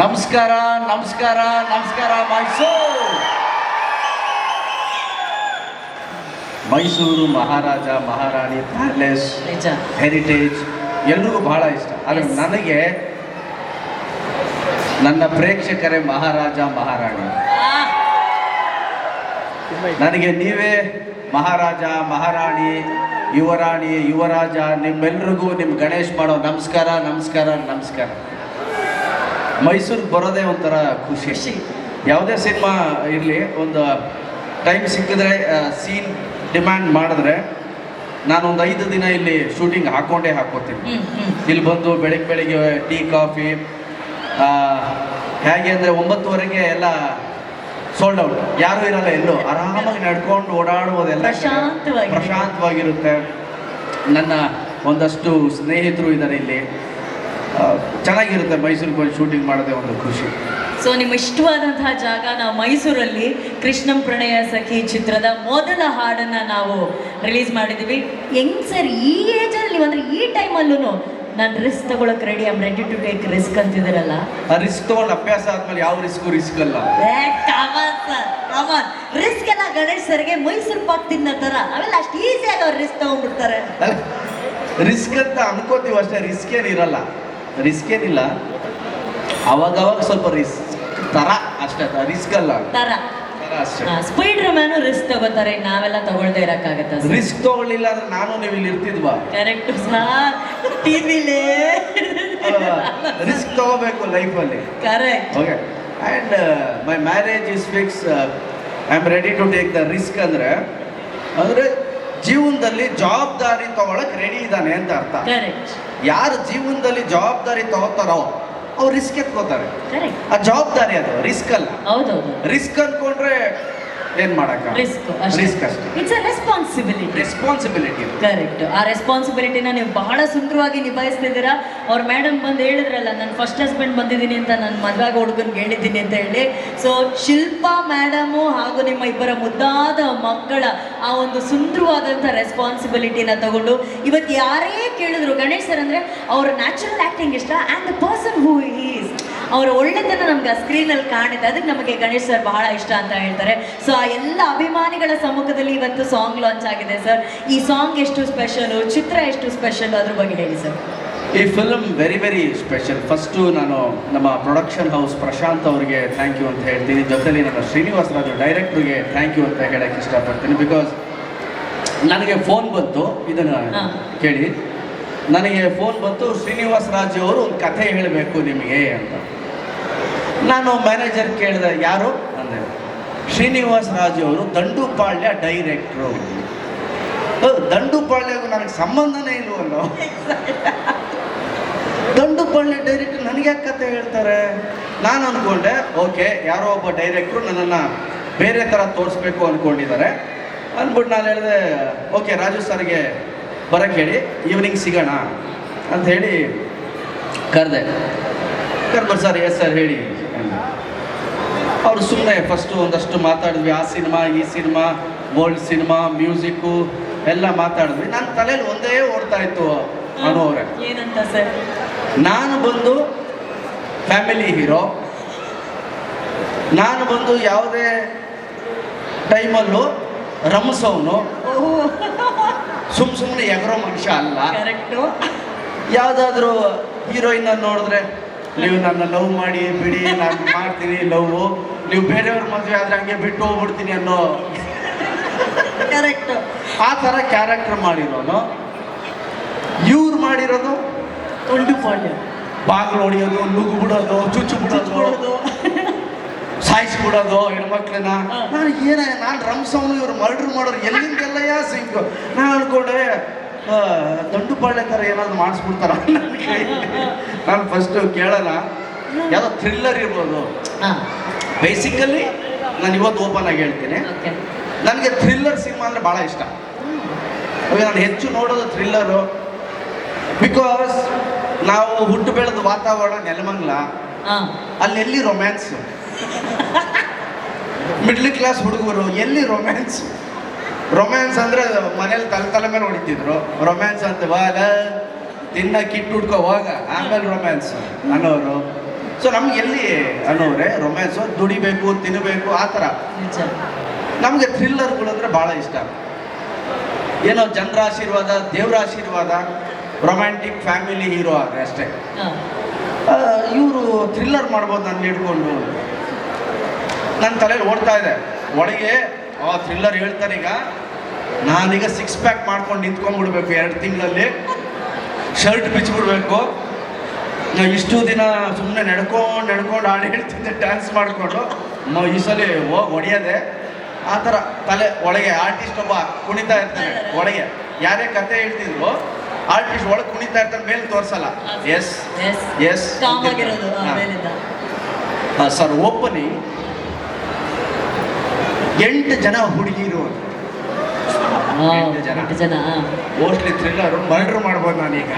ನಮಸ್ಕಾರ ನಮಸ್ಕಾರ ನಮಸ್ಕಾರ ಮೈಸೂರು. ಮೈಸೂರು ಮಹಾರಾಜ ಮಹಾರಾಣಿ ಪ್ಯಾಲೇಸ್ ಹೆರಿಟೇಜ್ ಎಲ್ರಿಗೂ ಬಹಳ ಇಷ್ಟ. ಆದರೆ ನನಗೆ ನನ್ನ ಪ್ರೇಕ್ಷಕರೇ ಮಹಾರಾಜ ಮಹಾರಾಣಿ. ನನಗೆ ನೀವೇ ಮಹಾರಾಜ ಮಹಾರಾಣಿ ಯುವರಾಣಿ ಯುವರಾಜ ನಿಮ್ಮೆಲ್ರಿಗೂ ನಿಮ್ಮ ಗಣೇಶ್ ಮಾಡೋ ನಮಸ್ಕಾರ ನಮಸ್ಕಾರ ನಮಸ್ಕಾರ. ಮೈಸೂರಿಗೆ ಬರೋದೇ ಒಂಥರ ಖುಷಿ. ಯಾವುದೇ ಸಿನಿಮಾ ಇರಲಿ ಒಂದು ಟೈಮ್ ಸಿಕ್ಕಿದ್ರೆ ಸೀನ್ ಡಿಮ್ಯಾಂಡ್ ಮಾಡಿದ್ರೆ ನಾನು ಒಂದು ಐದು ದಿನ ಇಲ್ಲಿ ಶೂಟಿಂಗ್ ಹಾಕ್ಕೊಂಡೇ ಹಾಕೋತೀನಿ. ಇಲ್ಲಿ ಬಂದು ಬೆಳಿಗ್ಗೆ ಬೆಳಿಗ್ಗೆ ಟೀ ಕಾಫಿ ಹೇಗೆ ಅಂದರೆ ಒಂಬತ್ತುವರೆಗೆ ಎಲ್ಲ ಸೋಲ್ಡ್ ಔಟ್ ಯಾರೂ ಇರಲ್ಲ ಎಲ್ಲೂ. ಆರಾಮಾಗಿ ನಡ್ಕೊಂಡು ಓಡಾಡುವುದೆಲ್ಲ ಪ್ರಶಾಂತವಾಗಿ. ಪ್ರಶಾಂತವಾಗಿರುತ್ತೆ. ನನ್ನ ಒಂದಷ್ಟು ಸ್ನೇಹಿತರು ಇದ್ದಾರೆ ಇಲ್ಲಿ. ಚೆನ್ನಾಗಿರುತ್ತೆ ಮೈಸೂರಿಗೆ ಬಂದು ಶೂಟಿಂಗ್ ಮಾಡೋದೇ ಒಂದು ಖುಷಿ. ಸೊ ನಿಮ್ಮ ಇಷ್ಟವಾದಂತಹ ಜಾಗ ನಾವು ಮೈಸೂರಲ್ಲಿ ಕೃಷ್ಣಂ ಪ್ರಣಯ ಸಖಿ ಚಿತ್ರದ ಮೊದಲ ಹಾಡನ್ನ ನಾವು ರಿಲೀಸ್ ಮಾಡಿದ್ದೀವಿ. ಹೆಂಗ್ ಸರ್ ಈ ಏಜಲ್ಲಿ ನೀವು ಅಂದ್ರೆ ಈ ಟೈಮಲ್ಲೂ ನಾನು ರಿಸ್ಕ್ ತಗೊಳಕ್ ready I'm ready to take risk ಅಂತಿದ್ದೀರಲ್ಲ? ಆ ರಿಸ್ಕ್ ತಗೊಂಡ್ ಅಭ್ಯಾಸ ಆದ್ಮೇಲೆ ಯಾವ ರಿಸ್ಕು ರಿಸ್ಕ್ ಅಲ್ಲ. ರಿಸ್ಕ್ ಎಲ್ಲ ಗಣೇಶ್ ಸರ್ಗೆ ಮೈಸೂರು ಪಾಕ್ ತಿನ್ನೋ ತರ. ಅವೆಲ್ಲ ಅಷ್ಟು ಈಸಿಯಾಗಿ ಅವ್ರು ರಿಸ್ಕ್ ತಗೊಂಡ್ಬಿಡ್ತಾರೆ. ರಿಸ್ಕ್ ಅಂತ ಅನ್ಕೋತೀವಿ ಅಷ್ಟೇ ರಿಸ್ಕ್ ಏನಿರಲ್ಲ ರಿಸ್ಕ್ ಏನಿಲ್ಲ. ಅವಾಗವಾಗ ಸ್ವಲ್ಪ ರಿಸ್ಕ್ ತರ ಅಷ್ಟೇ ರಿಸ್ಕ್ ಅಲ್ಲ. ತರ ಅಷ್ಟೇ. ಸ್ಪೈಡರ್ ಮ್ಯಾನು ರಿಸ್ಕ್ ತಗೋತಾರೆ ನಾವೆಲ್ಲ ತಗೊಳ್ದೆ ಇರಕ್ಕಾಗತ್ತ ರಿಸ್ಕ್ ತಗೊಳ್ಳಿಲ್ಲ ಅಂದ್ರೆ ನಾನು ನೀವು ಇಲ್ಲಿ ಇರ್ತಿದ್ವಾ? ಕರೆಕ್ಟ್ ಸರ್ ಟಿವಿಲೇ ರಿಸ್ಕ್ ತಗೋಬೇಕು ಲೈಫಲ್ಲಿ correct okay and my marriage is fix I am ready to take the risk ಅಂದರೆ ಅಂದರೆ ಜೀವನದಲ್ಲಿ ಜವಾಬ್ದಾರಿ ತಗೊಳಕ್ ರೆಡಿ ಇದ್ದಾನೆ ಅಂತ ಅರ್ಥ. ಯಾರು ಜೀವನದಲ್ಲಿ ಜವಾಬ್ದಾರಿ ತಗೋತಾರೋ ಅವ್ರು ರಿಸ್ಕ್ ಎತ್ಕೋತಾರೆ. ಆ ಜವಾಬ್ದಾರಿ ಅದು ರಿಸ್ಕ್ ಅಲ್ಲ. ರಿಸ್ಕ್ ಅನ್ಕೊಂಡ್ರೆ ಏನ್ ಮಾಡಕ ರಿಸ್ಕ್ ರಿಸ್ಕ್ ಅಷ್ಟೇ. It's a responsibility responsibility correct ಆ ರೆಸ್ಪಾನ್ಸಿಬಿಲಿಟಿನ ನೀವು ಬಹಳ ಸುಂದರವಾಗಿ ನಿಭಾಯಿಸ್ತಿದ್ದೀರಾ ಅವ್ರ ಮೇಡಮ್ ಬಂದು ಹೇಳಿದ್ರಲ್ಲ ನಾನು ಫಸ್ಟ್ ಹಸ್ಬೆಂಡ್ ಬಂದಿದ್ದೀನಿ ಅಂತ ನನ್ನ ಮದುವೆ ಹುಡುಗನ್ಗೆ ಹೇಳಿದ್ದೀನಿ ಅಂತ ಹೇಳಿ. ಸೊ ಶಿಲ್ಪಾ ಮೇಡಮು ಹಾಗೂ ನಿಮ್ಮ ಇಬ್ಬರ ಮುದ್ದಾದ ಮಕ್ಕಳ ಆ ಒಂದು ಸುಂದರವಾದಂಥ ರೆಸ್ಪಾನ್ಸಿಬಿಲಿಟಿನ ತಗೊಂಡು ಇವತ್ತು ಯಾರೇ ಕೇಳಿದ್ರು ಗಣೇಶ್ ಸರ್ ಅಂದರೆ ಅವ್ರ ನ್ಯಾಚುರಲ್ ಆ್ಯಕ್ಟಿಂಗ್ ಇಷ್ಟ and the person who is ಅವರ ಒಳ್ಳೆತನ ನಮ್ಗೆ ಆ ಸ್ಕ್ರೀನಲ್ಲಿ ಕಾಣುತ್ತೆ ಅದಕ್ಕೆ ನಮಗೆ ಗಣೇಶ್ ಸರ್ ಬಹಳ ಇಷ್ಟ ಅಂತ ಹೇಳ್ತಾರೆ. ಸೊ ಆ ಎಲ್ಲ ಅಭಿಮಾನಿಗಳ ಸಮ್ಮುಖದಲ್ಲಿ ಇವತ್ತು ಸಾಂಗ್ ಲಾಂಚ್ ಆಗಿದೆ ಸರ್ ಈ ಸಾಂಗ್ ಎಷ್ಟು ಸ್ಪೆಷಲು ಚಿತ್ರ ಎಷ್ಟು ಸ್ಪೆಷಲ್ ಅದ್ರ ಬಗ್ಗೆ ಹೇಳಿ ಸರ್ ಈ film very very special first ನಾನು ನಮ್ಮ ಪ್ರೊಡಕ್ಷನ್ ಹೌಸ್ ಪ್ರಶಾಂತ್ ಅವರಿಗೆ ಥ್ಯಾಂಕ್ ಯು ಅಂತ ಹೇಳ್ತೀನಿ. ಜೊತೆಲಿ ನನ್ನ ಶ್ರೀನಿವಾಸ ರಾಜು ಡೈರೆಕ್ಟ್ರಿಗೆ ಥ್ಯಾಂಕ್ ಯು ಅಂತ ಹೇಳಕ್ಕೆ ಇಷ್ಟಪಡ್ತೀನಿ ಬಿಕಾಸ್ ನನಗೆ ಫೋನ್ ಬಂತು. ಇದನ್ನು ಕೇಳಿ. ನನಗೆ ಫೋನ್ ಬಂತು. ಶ್ರೀನಿವಾಸ ರಾಜು ಅವರು ಒಂದು ಕಥೆ ಹೇಳಬೇಕು ನಿಮಗೆ ಅಂತ. ನಾನು ಮ್ಯಾನೇಜರ್ ಕೇಳಿದೆ ಯಾರು? ಅಂದೆ ಶ್ರೀನಿವಾಸ ರಾಜು ಅವರು ದಂಡುಪಾಳ್ಯ ಡೈರೆಕ್ಟ್ರು ದಂಡುಪಾಳ್ಯಗೂ ನನಗೆ ಸಂಬಂಧನೇ ಇಲ್ವಲ್ಲೋ? ದಂಡುಪಾಳ್ಯ ಡೈರೆಕ್ಟ್ರು ನನಗೆ ಯಾಕೆ ಕತೆ ಹೇಳ್ತಾರೆ? ನಾನು ಅಂದ್ಕೊಂಡೆ ಓಕೆ ಯಾರೋ ಒಬ್ಬ ಡೈರೆಕ್ಟ್ರು ನನ್ನನ್ನು ಬೇರೆ ಥರ ತೋರಿಸ್ಬೇಕು ಅಂದ್ಕೊಂಡಿದ್ದಾರೆ ಅಂದ್ಬಿಟ್ಟು ನಾನು ಹೇಳಿದೆ ಓಕೆ ರಾಜು ಸರ್ಗೆ ಬರಕ್ಕೆ ಹೇಳಿ ಈವ್ನಿಂಗ್ ಸಿಗೋಣ ಅಂತ ಹೇಳಿ ಕರೆದೆ. ಕರ್ಬರ್ ಸರ್ ಎಸ್ ಸರ್ ಹೇಳಿ. ಅವ್ರು ಸುಮ್ಮನೆ ಫಸ್ಟು ಒಂದಷ್ಟು ಮಾತಾಡಿದ್ವಿ ಆ ಸಿನಿಮಾ ಈ ಸಿನಿಮಾ ಓಲ್ಡ್ ಸಿನಿಮಾ ಮ್ಯೂಸಿಕ್ಕು ಎಲ್ಲ ಮಾತಾಡಿದ್ವಿ. ನನ್ನ ತಲೆಯಲ್ಲಿ ಒಂದೇ ಓಡ್ತಾ ಇತ್ತು ಅನು ಅವರೇ. ಏನಂತ ಸರ್? ನಾನು ಬಂದು ಫ್ಯಾಮಿಲಿ ಹೀರೋ ನಾನು ಬಂದು ಯಾವುದೇ ಟೈಮಲ್ಲೂ ರಮಸವನು ಸುಮ್ ಸುಮ್ಮನೆ ಎಗರೋ ಮನುಷ್ಯ ಅಲ್ಲ. ಕರೆಕ್ಟು. ಯಾವುದಾದ್ರೂ ಹೀರೋಯಿನ್ ನೋಡಿದ್ರೆ ನೀವು ನನ್ನ ಲವ್ ಮಾಡಿ ಬಿಡಿ ನಾನು ಮಾಡ್ತೀನಿ ಲವ್ ನೀವು ಬೇರೆಯವ್ರ ಮದುವೆ ಆದ್ರೆ ಹಂಗೆ ಬಿಟ್ಟು ಹೋಗ್ಬಿಡ್ತೀನಿ ಅನ್ನೋ ಕ್ಯಾರೆಕ್ಟರ್ ಆ ಥರ ಕ್ಯಾರೆಕ್ಟರ್ ಮಾಡಿರೋನು. ಇವ್ರು ಮಾಡಿರೋದು ದಂಡುಪಾಳ್ಯ ಬಾಗಿಲು ಹೊಡಿಯೋದು ನುಗ್ಗು ಬಿಡೋದು ಚುಚ್ಚು ಬಿಡೋದು ಸಾಯಿಸ್ಬಿಡೋದು ಹೆಣ್ಮಕ್ಳನ್ನ. ನಾನು ಏನ ನಾನು ರಂಸವನು ಇವ್ರು ಮರ್ಡ್ರ್ ಮಾಡೋರು ಎಲ್ಲಿಂದೆಲ್ಲಯ್ಯ ಸಿಂಗ್? ನಾನು ಅನ್ಕೊಂಡೆ ದಂಡು ಪಾಳ್ಯ ಥರ ಏನಾದ್ರು ಮಾಡಿಸ್ಬಿಡ್ತಾರ ನಾನು ಫಸ್ಟು ಕೇಳಲ್ಲ. ಯಾವುದೋ ಥ್ರಿಲ್ಲರ್ ಇರ್ಬೋದು. ಬೇಸಿಕಲಿ ನಾನು ಇವತ್ತು ಓಪನ್ ಆಗಿ ಹೇಳ್ತೀನಿ. ನನಗೆ ಥ್ರಿಲ್ಲರ್ ಸಿನಿಮಾ ಅಂದರೆ ಭಾಳ ಇಷ್ಟ. ನಾನು ಹೆಚ್ಚು ನೋಡೋದು ಥ್ರಿಲ್ಲರು ಬಿಕಾಸ್ ನಾವು ಹುಟ್ಟು ಬೆಳೆದ ವಾತಾವರಣ ನೆಲಮಂಗ್ಲ. ಅಲ್ಲೆಲ್ಲಿ ರೊಮ್ಯಾನ್ಸ್ ಮಿಡ್ಲ್ ಕ್ಲಾಸ್ ಹುಡುಗರು ಎಲ್ಲಿ ರೊಮ್ಯಾನ್ಸ್ ರೊಮ್ಯಾನ್ಸ್ ಅಂದರೆ ಮನೇಲಿ ತಲೆ ತಲೆ ಮೇಲೆ ಹೊಡಿತಿದ್ರು. ರೊಮ್ಯಾನ್ಸ್ ಅಂತ ಬಾಲ ತಿನ್ನ ಕಿಟ್ಟು ಹುಡ್ಕೋ ಹೋಗ. ಆಮೇಲೆ ರೊಮ್ಯಾನ್ಸ್ ಅನ್ನೋರು. ಸೊ ನಮ್ಗೆ ಎಲ್ಲಿ ಅನ್ನೋರೆ ರೊಮ್ಯಾನ್ಸು ದುಡಿಬೇಕು ತಿನ್ನಬೇಕು ಆ ಥರ. ನಮಗೆ ಥ್ರಿಲ್ಲರ್ಗಳು ಅಂದರೆ ಭಾಳ ಇಷ್ಟ. ಏನೋ ಜನರ ಆಶೀರ್ವಾದ ದೇವರ ಆಶೀರ್ವಾದ ರೊಮ್ಯಾಂಟಿಕ್ ಫ್ಯಾಮಿಲಿ ಹೀರೋ ಆದರೆ ಅಷ್ಟೇ ಇವರು ಥ್ರಿಲ್ಲರ್ ಮಾಡ್ಬೋದು ನನ್ನ ಹಿಡ್ಕೊಂಡು. ನನ್ನ ತಲೆಯಲ್ಲಿ ಓಡ್ತಾ ಇದೆ. ಒಳಗೆ ಆ ಥ್ರಿಲ್ಲರ್ ಹೇಳ್ತಾರೆ ಈಗ ನಾನೀಗ ಸಿಕ್ಸ್ ಪ್ಯಾಕ್ ಮಾಡ್ಕೊಂಡು ನಿಂತ್ಕೊಂಡ್ಬಿಡ್ಬೇಕು ಎರಡು ತಿಂಗಳಲ್ಲಿ. ಶರ್ಟ್ ಬಿಚ್ಚಿಬಿಡ್ಬೇಕು. ನಾ ಇಷ್ಟು ದಿನ ಸುಮ್ಮನೆ ನಡ್ಕೊಂಡು ನಡ್ಕೊಂಡು ಹಾಡು ಹೇಳ್ತಿದ್ದೆ ಡ್ಯಾನ್ಸ್ ಮಾಡಿಕೊಂಡು. ಈ ಸಲ ಹೋಗಿ ಹೊಡೆಯೋದೆ ಆ ಥರ ತಲೆ ಒಳಗೆ ಆರ್ಟಿಸ್ಟ್ ಒಬ್ಬ ಕುಣಿತಾ ಇರ್ತಾನೆ ಒಳಗೆ. ಯಾರೇ ಕತೆ ಹೇಳ್ತಿದ್ರು ಆರ್ಟಿಸ್ಟ್ ಒಳಗೆ ಕುಣಿತಾ ಇರ್ತಾನೆ ಮೇಲೆ ತೋರಿಸಲ್ಲ. ಎಸ್. ಎಸ್ ಸರ್ ಓಪನಿಂಗ್ ಎಂಟು ಜನ ಹುಡುಗಿರು. ಎಂಟು ಜನ. ಮೋಸ್ಟ್ಲಿ ಥ್ರಿಲ್ಲರು ಮರ್ಡ್ರ್ ಮಾಡ್ಬೋದು ನಾನೀಗ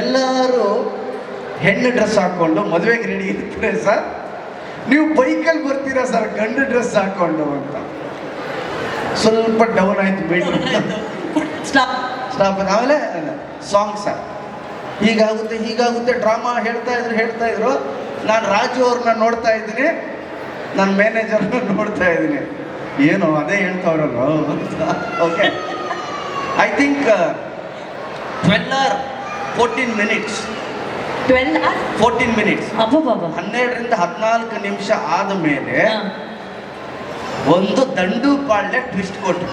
ಎಲ್ಲರೂ ಹೆಣ್ಣು ಡ್ರೆಸ್ ಹಾಕೊಂಡು ಮದುವೆಗೆ ರೆಡಿ ಇರ್ತಾರೆ ಸರ್. ನೀವು ಬೈಕಲ್ಲಿ ಬರ್ತೀರಾ ಸರ್ ಗಂಡು ಡ್ರೆಸ್ ಹಾಕೊಂಡು ಅಂತ. ಸ್ವಲ್ಪ ಡೌನ್ ಆಯ್ತು ಬೇಡ್ರು ಸ್ಟಾಪ್ ಸ್ಟಾಪ್ ಆಮೇಲೆ ಸಾಂಗ್ ಸರ್. ಹೀಗಾಗುತ್ತೆ ಹೀಗಾಗುತ್ತೆ ಡ್ರಾಮಾ ಹೇಳ್ತಾ ಇದ್ರು ಹೇಳ್ತಾ ಇದ್ರು. ನಾನು ರಾಜು ಅವ್ರನ್ನ ನೋಡ್ತಾ ಇದ್ದೀನಿ. ನನ್ನ ಮ್ಯಾನೇಜರ್ನ ನೋಡ್ತಾ ಇದ್ದೀನಿ. ಏನು ಅದೇ ಹೇಳ್ತಾವ್ರಲ್ಲ okay I think twelve or fourteen minutes 12 ಆ? Fourteen minutes. ಹನ್ನೆರಡರಿಂದ ಹದಿನಾಲ್ಕು ನಿಮಿಷ ಆದ ಮೇಲೆ ಒಂದು ದಂಡು ಪಾಳ್ಯ ಟ್ವಿಸ್ಟ್ ಕೊಟ್ಟು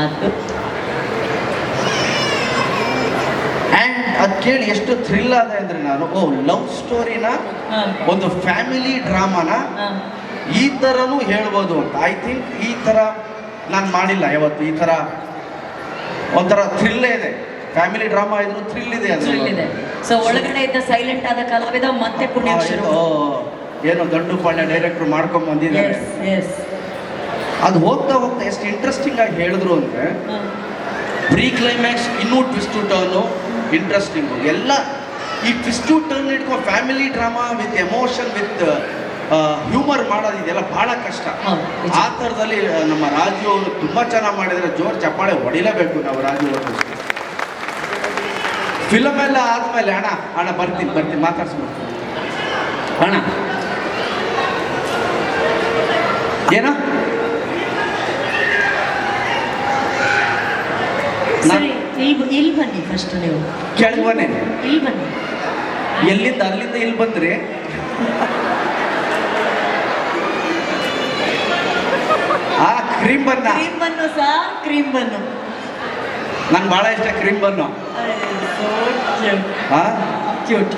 ಅದು. ಆ್ಯಂಡ್ ಅದು ಕೇಳಿ ಎಷ್ಟು ಥ್ರಿಲ್ ಆದ ಅಂದರೆ ನಾನು ಓ ಲವ್ ಸ್ಟೋರಿನ ಒಂದು ಫ್ಯಾಮಿಲಿ ಡ್ರಾಮಾನ ಈ ಥರನೂ ಹೇಳ್ಬೋದು ಅಂತ. ಐ ಥಿಂಕ್ ಈ ಥರ ನಾನು ಮಾಡಿಲ್ಲ ಯಾವತ್ತು. ಈ ಥರ ಒಂಥರ ಥ್ರಿಲ್ಲೇ ಇದೆ. ಫ್ಯಾಮಿಲಿ ಡ್ರಾಮಾ ಇದ್ರು ಥ್ರಿಲ್ ಇದೆ ಇದೆ. ಸೊ ಒಳಗಡೆ ಇದ್ದ ಸೈಲೆಂಟ್ ಆದ ಕಲಾವಿದ ಮತ್ತೆ ಪುಣ್ಯ ಏನೋ ದಂಡು ಪಾಳ್ಯ ಡೈರೆಕ್ಟರ್ ಮಾಡ್ಕೊಂಡ್ ಬಂದಿದ್ದಾರೆ. ಎಸ್ ಎಸ್ ಅದು ಹೋಗ್ತಾ ಹೋಗ್ತಾ ಎಷ್ಟು ಇಂಟ್ರೆಸ್ಟಿಂಗ್ ಆಗಿ ಹೇಳಿದ್ರು ಅಂದರೆ ಪ್ರೀ ಕ್ಲೈಮ್ಯಾಕ್ಸ್ ಇನ್ನೂ ಟ್ವಿಸ್ಟ್ ಟರ್ನು ಇಂಟ್ರೆಸ್ಟಿಂಗು ಎಲ್ಲ ಈ ಟ್ವಿಸ್ಟ್ ಟರ್ನ್ ಇಟ್ಕೊ family drama with emotion with humour ಮಾಡೋದು ಇದೆಲ್ಲ ಭಾಳ ಕಷ್ಟ. ಆ ಥರದಲ್ಲಿ ನಮ್ಮ ರಾಜು ಅವರು ತುಂಬ ಚೆನ್ನಾಗಿ ಮಾಡಿದರೆ ಜೋರು ಚಪ್ಪಾಳೆ ಹೊಡಿಲೇಬೇಕು ನಾವು ರಾಜು ಅವರು ಫಿಲಮ್ ಎಲ್ಲ ಆದಮೇಲೆ ಅಣ್ಣ ಅಣ್ಣ ಬರ್ತೀನಿ ಬರ್ತೀನಿ ಮಾತಾಡ್ಸ್ಬಿಡ್ತೀನಿ ಅಣ್ಣ. ಏನೋ? ಇಲ್ಲಿ ಇಲ್ಲಿ ಬನ್ನಿ ಫಸ್ಟ್ ನೀವು. ಕೆಳಗೆ ಬನ್ನಿ ಇಲ್ಲಿ ಬನ್ನಿ. ಎಲ್ಲಿಂದ ಅಲ್ಲಿಂದ ಇಲ್ಲಿ ಬಂದ್ರಿ? ಆ ಕ್ರೀಮ್ ಬನ್ನ ಕ್ರೀಮ್ ಬನ್ನು ಸಾ ಕ್ರೀಮ್ ಬನ್ನು ನಂಗೆ ಭಾಳ ಇಷ್ಟ ಕ್ರೀಮ್ ಬನ್ನು ಹಾಂ? ಕ್ಯೂಟ್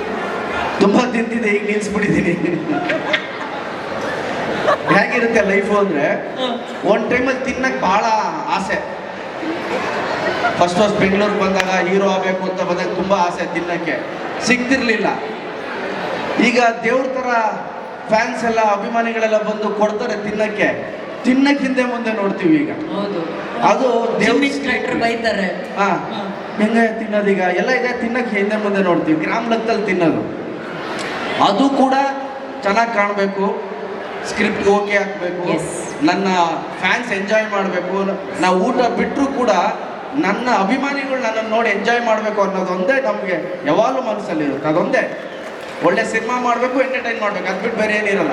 ತುಂಬ ತಿಂತಿದ್ದೆ ಈಗ ನಿಲ್ಸ್ಬಿಟ್ಟಿದ್ದೀನಿ ಹೇಗಿರುತ್ತೆ ಲೈಫು ಅಂದರೆ ಒಂದು ಟೈಮಲ್ಲಿ ತಿನ್ನಕ್ಕೆ ಭಾಳ ಆಸೆ. ಫಸ್ಟ್ ಫಸ್ಟ್ ಬೆಂಗಳೂರಿಗೆ ಬಂದಾಗ ಹೀರೋ ಆಗಬೇಕು ಅಂತ ಬಂದಾಗ ತುಂಬ ಆಸೆ ತಿನ್ನಕ್ಕೆ. ಸಿಗ್ತಿರ್ಲಿಲ್ಲ. ಈಗ ದೇವ್ರ ಥರ ಫ್ಯಾನ್ಸ್ ಎಲ್ಲ ಅಭಿಮಾನಿಗಳೆಲ್ಲ ಬಂದು ಕೊಡ್ತಾರೆ ತಿನ್ನಕ್ಕೆ. ತಿನ್ನಕ್ಕೆ ಹಿಂದೆ ಮುಂದೆ ನೋಡ್ತೀವಿ ಈಗ. ಅದು ಬೈತಾರೆ. ಹಾ. ತಿನ್ನೋದು ತಿನ್ನೋದೀಗ ಎಲ್ಲ ಇದೆ ತಿನ್ನಕ್ಕೆ ಹಿಂದೆ ಮುಂದೆ ನೋಡ್ತೀವಿ. ಗ್ರಾಮ ಲೆಕ್ಕದಲ್ಲಿ ತಿನ್ನೋದು. ಅದು ಕೂಡ ಚೆನ್ನಾಗಿ ಕಾಣಬೇಕು. ಸ್ಕ್ರಿಪ್ಟ್ ಓಕೆ ಹಾಕಬೇಕು. ನನ್ನ ಫ್ಯಾನ್ಸ್ ಎಂಜಾಯ್ ಮಾಡಬೇಕು. ನಾವು ಊಟ ಬಿಟ್ಟರು ಕೂಡ ನನ್ನ ಅಭಿಮಾನಿಗಳು ನನ್ನನ್ನು ನೋಡಿ ಎಂಜಾಯ್ ಮಾಡಬೇಕು ಅನ್ನೋದೊಂದೇ ನಮಗೆ ಯಾವಾಗಲೂ ಮನಸ್ಸಲ್ಲಿರುತ್ತೆ. ಅದೊಂದೇ. ಒಳ್ಳೆ ಸಿನಿಮಾ ಮಾಡಬೇಕು ಎಂಟರ್ಟೈನ್ ಮಾಡಬೇಕು. ಅದು ಬಿಟ್ಟು ಬೇರೆ ಏನಿರಲ್ಲ.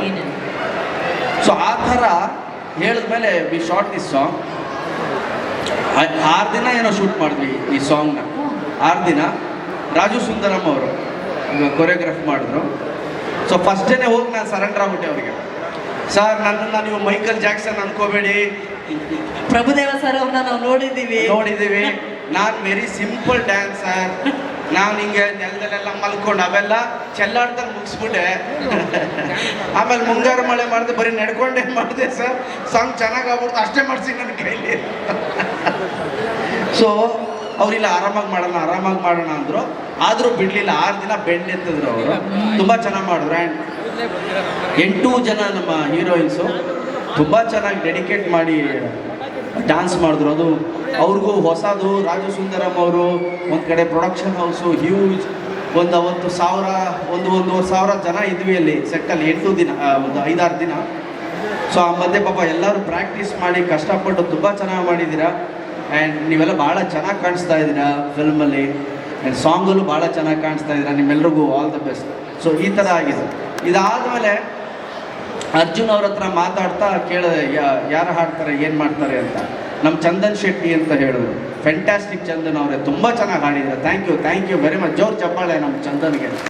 ಸೊ ಆ ಥರ ಹೇಳಿದ್ಮೇಲೆ ವಿ ಶಾರ್ಟ್ ದಿಸ್ ಸಾಂಗ್ ಆರು ದಿನ ಏನೋ ಶೂಟ್ ಮಾಡಿದ್ವಿ ಈ ಸಾಂಗ್ನ ಆರು ದಿನ ರಾಜು ಸುಂದರಂ ಅವರು ಕೊರಿಯೋಗ್ರಫ್ ಮಾಡಿದ್ರು. ಸೊ ಫಸ್ಟ್ ಡೇನೆ ಹೋಗಿ ನಾನು ಸರೆಂಡರ್ ಆಗ್ಬಿಟ್ಟೆ ಅವರಿಗೆ. ಸರ್ ನನ್ನನ್ನು ನೀವು ಮೈಕಲ್ ಜಾಕ್ಸನ್ ಅನ್ಕೋಬೇಡಿ. ಪ್ರಭುದೇವ ಸರ್ ಅವ್ರನ್ನ ನಾವು ನೋಡಿದ್ದೀವಿ. ನೋಡಿದ್ದೀವಿ. ನಾನು ವೆರಿ ಸಿಂಪಲ್ ಡ್ಯಾನ್ಸರ್ ನಾನು ಹಿಂಗೆ ನೆಲದಲ್ಲೆಲ್ಲ ಮಲ್ಕೊಂಡು ಅವೆಲ್ಲ ಚೆಲ್ಲಾಡ್ದಂಗೆ ಮುಗಿಸ್ಬಿಟ್ಟೆ. ಆಮೇಲೆ ಮುಂಗಾರು ಮಳೆ ಮಾಡಿದೆ ಬರೀ ನಡ್ಕೊಂಡೇ ಮಾಡಿದೆ ಸರ್. ಸಾಂಗ್ ಚೆನ್ನಾಗಿ ಆಗ್ಬಿಡ್ತು ಅಷ್ಟೇ ಮಾಡಿಸಿ ನನ್ನ ಕೈಲಿ. ಸೊ ಅವರಿಲ್ಲ ಆರಾಮಾಗಿ ಮಾಡೋಣ ಆರಾಮಾಗಿ ಮಾಡೋಣ ಅಂದರು. ಆದರೂ ಬಿಡಲಿಲ್ಲ. ಆರು ದಿನ ಬೆಂಡ್ ಎತ್ತಿದ್ರು ಅವರು. ತುಂಬ ಚೆನ್ನಾಗಿ ಮಾಡಿದ್ರು. ಆ್ಯಂಡ್ ಎಂಟು ಜನ ನಮ್ಮ ಹೀರೋಯಿನ್ಸು ತುಂಬ ಚೆನ್ನಾಗಿ ಡೆಡಿಕೇಟ್ ಮಾಡಿ ಡ್ಯಾನ್ಸ್ ಮಾಡಿದ್ರು. ಅದು ಅವ್ರಿಗೂ ಹೊಸದು. ರಾಜು ಸುಂದರಂ ಅವರು ಒಂದು ಕಡೆ ಪ್ರೊಡಕ್ಷನ್ ಹೌಸು ಹ್ಯೂಜ್ ಒಂದು ಅವತ್ತು ಸಾವಿರ, ಒಂದು ಒಂದೂವರೆ ಸಾವಿರ ಜನ ಇದ್ವಿ ಅಲ್ಲಿ ಸೆಟ್ಟಲ್ಲಿ ಎಂಟು ದಿನ ಒಂದು ಐದಾರು ದಿನ. ಸೊ ಆ ಮಧ್ಯೆ ಪಾಪ ಎಲ್ಲರೂ ಪ್ರಾಕ್ಟೀಸ್ ಮಾಡಿ ಕಷ್ಟಪಟ್ಟು ತುಂಬ ಚೆನ್ನಾಗಿ ಮಾಡಿದ್ದೀರಾ ಆ್ಯಂಡ್ ನೀವೆಲ್ಲ ಭಾಳ ಚೆನ್ನಾಗಿ ಕಾಣಿಸ್ತಾ ಇದ್ದೀರಾ ಫಿಲ್ಮಲ್ಲಿ ಆ್ಯಂಡ್ ಸಾಂಗಲ್ಲೂ ಭಾಳ ಚೆನ್ನಾಗಿ ಕಾಣಿಸ್ತಾ ಇದ್ದೀರಾ ನಿಮ್ಮೆಲ್ರಿಗೂ ಆಲ್ ದ ಬೆಸ್ಟ್ ಸೊ ಈ ಥರ ಆಗಿದೆ. ಇದಾದಮೇಲೆ ಅರ್ಜುನ್ ಅವ್ರ ಹತ್ರ ಮಾತಾಡ್ತಾ ಕೇಳಿದೆ ಯಾರು ಹಾಡ್ತಾರೆ, ಏನು ಮಾಡ್ತಾರೆ ಅಂತ. ನಮ್ಮ ಚಂದನ್ ಶೆಟ್ಟಿ ಅಂತ ಹೇಳಿದ್ರು. ಫೆಂಟಾಸ್ಟಿಕ್ ಚಂದನ್ ಅವರೇ, ತುಂಬ ಚೆನ್ನಾಗಿ ಹಾಡಿದ್ದಾರೆ thank you thank you very much ಜೋರ್ ಚಪ್ಪಾಳೆ ನಮ್ಮ ಚಂದನ್ಗೆ.